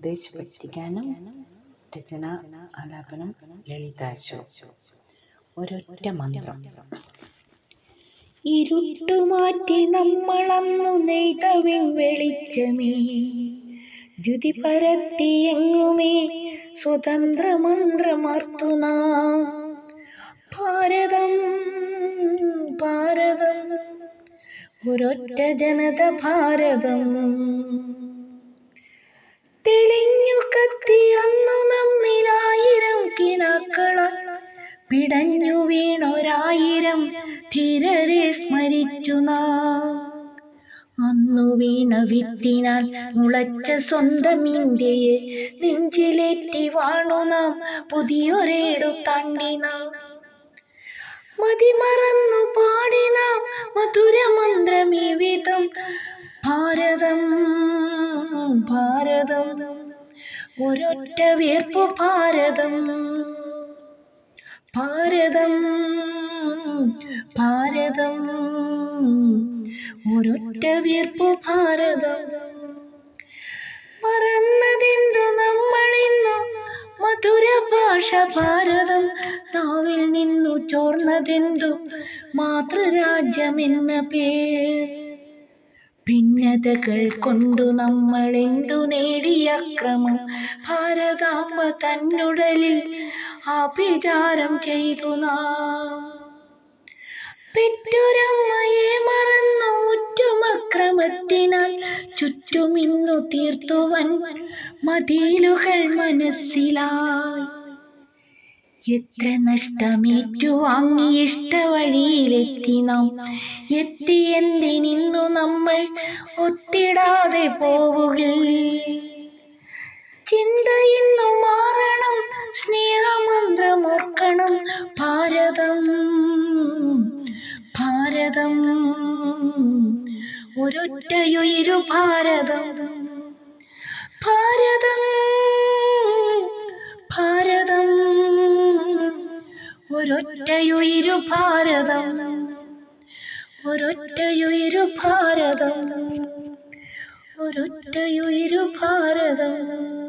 ദേശഭക്തിഗാനം രചന ആലാപനം ലളിതാശോ ഒരൊറ്റ മന്ത്രം. ഇരുട്ടുമാറ്റി നമ്മളന്നു നെയ്തവിൻ വെളിച്ചമേ. ദ്യുതി പരത്തിയെങ്ങുമേ സ്വതന്ത്ര മന്ത്രമർത്തുന ഭാരതം ഭാരതം. ഒരൊറ്റ ജനത ഭാരതം. പിടഞ്ഞു വീണൊരായിരം ധീരരെ സ്മരിച്ചു നാം. അന്നു വീണ വിത്തിനാൽ മുളച്ച സ്വന്തം ഇന്ത്യയെ നെഞ്ചിലേറ്റി വാണു നാം പുതിയൊരേടു താണ്ടി നാം. മതിമറന്നു പാടി നാം മധുരമന്ത്രമീ വിധം. ഭാരതം ഭാരതം ഒരൊറ്റ വീർപ്പു ഭാരതം. ഭാരതം ഭാരതം. ഒരൊറ്റ വീർപ്പു ഭാരതം. മറന്നതെന്തു നമ്മളിന്നു? മധുര ഭാഷ ഭാരതം. നാവിൽ നിന്നു ചോർന്നതെന്തു? മാതൃരാജ്യമെന്ന പേർ. ഭിന്നതകൾ കൊണ്ടു നമ്മൾ എന്തു നേടിയ ക്രമം ഭാരതാമ്മ തന്നുടലിൽ ആഭിചാരം ചെയ്തു നാം. പെറ്റൊരമ്മയെ മറന്നു ഉറ്റുമക്രമത്തിനാൽ ചുറ്റുമിന്നു തീർത്തുവൻ മതിലുകൾ മനസ്സിലായി. എത്ര നഷ്ടമേറ്റു വാങ്ങി ഇഷ്ടവഴിയിലെത്തി നാം. എത്തിയെന്തിനിന്നു നമ്മൾ ഒത്തിടാതെ പോവുകിൽ. ഭാരതം ഭാരതം. ഒരൊറ്റയുയിരു ഭാരതം. ഭാരതം ഭാരതം. ഒരൊറ്റയുയിരു ഭാരതം. ഒരൊറ്റയുയിരു ഭാരതം. ഒരൊറ്റയുയിരു ഭാരതം.